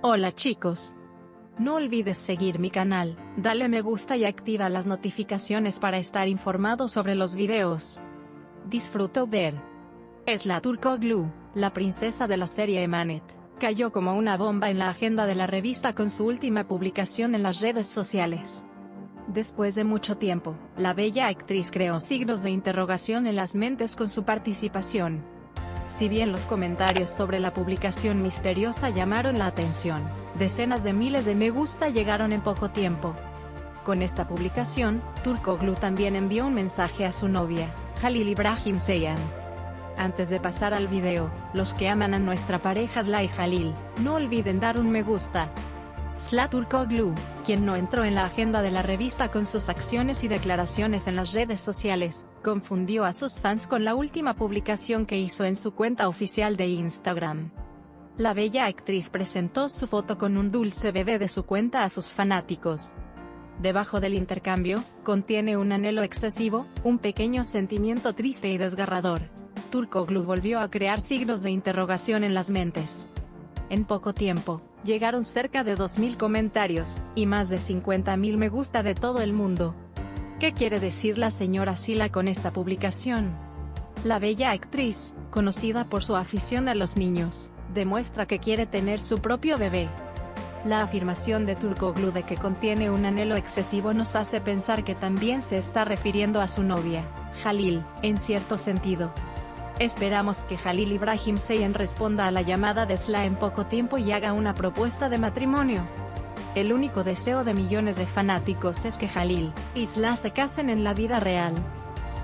Hola chicos. No olvides seguir mi canal, dale me gusta y activa las notificaciones para estar informado sobre los videos. Disfruto ver. Es la Turkoglu, la princesa de la serie Emanet, cayó como una bomba en la agenda de la revista con su última publicación en las redes sociales. Después de mucho tiempo, la bella actriz creó signos de interrogación en las mentes con su participación. Si bien los comentarios sobre la publicación misteriosa llamaron la atención, decenas de miles de me gusta llegaron en poco tiempo. Con esta publicación, Turkoglu también envió un mensaje a su novia, Halil Ibrahim Seyhan. Antes de pasar al video, los que aman a nuestra pareja Sla y Halil, no olviden dar un me gusta, Slaturkoglu, quien no entró en la agenda de la revista con sus acciones y declaraciones en las redes sociales, confundió a sus fans con la última publicación que hizo en su cuenta oficial de Instagram. La bella actriz presentó su foto con un dulce bebé de su cuenta a sus fanáticos. Debajo del intercambio, contiene un anhelo excesivo, un pequeño sentimiento triste y desgarrador. Turkoglu volvió a crear signos de interrogación en las mentes. En poco tiempo, llegaron cerca de 2.000 comentarios, y más de 50.000 me gusta de todo el mundo. ¿Qué quiere decir la señora Sila con esta publicación? La bella actriz, conocida por su afición a los niños, demuestra que quiere tener su propio bebé. La afirmación de Turkoglu de que contiene un anhelo excesivo nos hace pensar que también se está refiriendo a su novia, Jalil, en cierto sentido. Esperamos que Jalil Ibrahim Seyhan responda a la llamada de Sla en poco tiempo y haga una propuesta de matrimonio. El único deseo de millones de fanáticos es que Jalil y Sla se casen en la vida real.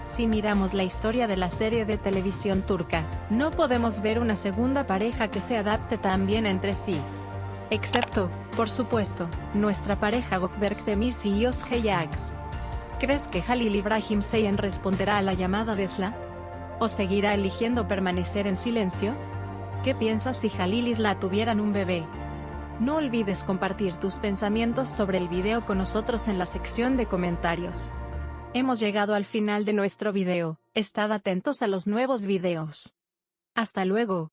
Si miramos la historia de la serie de televisión turca, no podemos ver una segunda pareja que se adapte tan bien entre sí. Excepto, por supuesto, nuestra pareja Gokberk Demirci y Özge. ¿Crees que Jalil Ibrahim Seyhan responderá a la llamada de Sla? ¿O seguirá eligiendo permanecer en silencio? ¿Qué piensas si Jalil Isla tuvieran un bebé? No olvides compartir tus pensamientos sobre el video con nosotros en la sección de comentarios. Hemos llegado al final de nuestro video, estad atentos a los nuevos videos. Hasta luego.